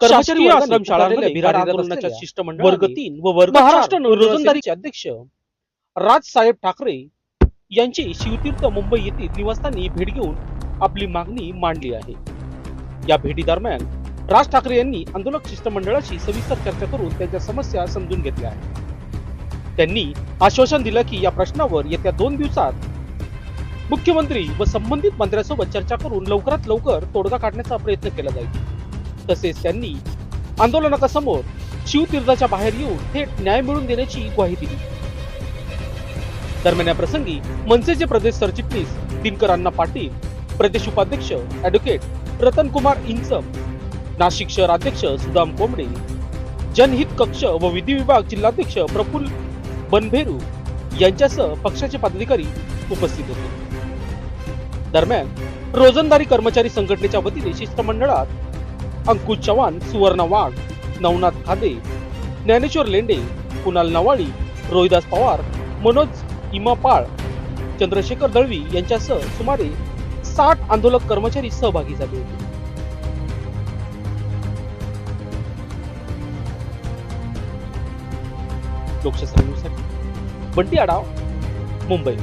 कर्मचारी आश्रमशाळांमध्ये कार्यरत आंदोलनाच्या असलेल्या शिष्टमंडळाने वर्ग तीन व वर्ग महाराष्ट्र रोजंदारीचे अध्यक्ष राजसाहेब ठाकरे यांची शिवतीर्थ मुंबई येथील निवासस्थानी भेट घेऊन आपली मागणी मांडली आहे. या भेटीदरम्यान राज ठाकरे यांनी आंदोलक शिष्टमंडळाशी सविस्तर चर्चा करून त्यांच्या समस्या समजून घेतल्या आहेत. त्यांनी आश्वासन दिलं की या प्रश्नावर येत्या दोन दिवसात मुख्यमंत्री व संबंधित मंत्र्यांसोबत चर्चा करून लवकरात लवकर तोडगा काढण्याचा प्रयत्न केला जाईल. तसेच त्यांनी आंदोलनासमोर शिवतीर्थाच्या बाहेर येऊन थेट न्याय मिळवून देण्याची ग्वाही दिली. दरम्यान या प्रसंगी मनसेचे प्रदेश सरचिटणीस दिनकर अण्णा पाटील प्रदेश उपाध्यक्ष ऍडव्होकेट रतनकुमार इंचम नाशिक शहर अध्यक्ष सुदाम कोंबडे जनहित कक्ष व विधी विभाग जिल्हाध्यक्ष प्रफुल्ल बनभेरू यांच्यासह पक्षाचे पदाधिकारी उपस्थित होते. दरम्यान रोजंदारी कर्मचारी संघटनेच्या वतीने शिष्टमंडळात अंकुश चव्हाण सुवर्ण वाघ नवनाथ खादे ज्ञानेश्वर लेंडे कुणाल नवाळी रोहिदास पवार मनोज इमापाळ चंद्रशेखर दळवी यांच्यासह सुमारे साठ आंदोलक कर्मचारी सहभागी झाले होते. लोकशास्त्र न्यूजसाठी बंटी आडाव मुंबई.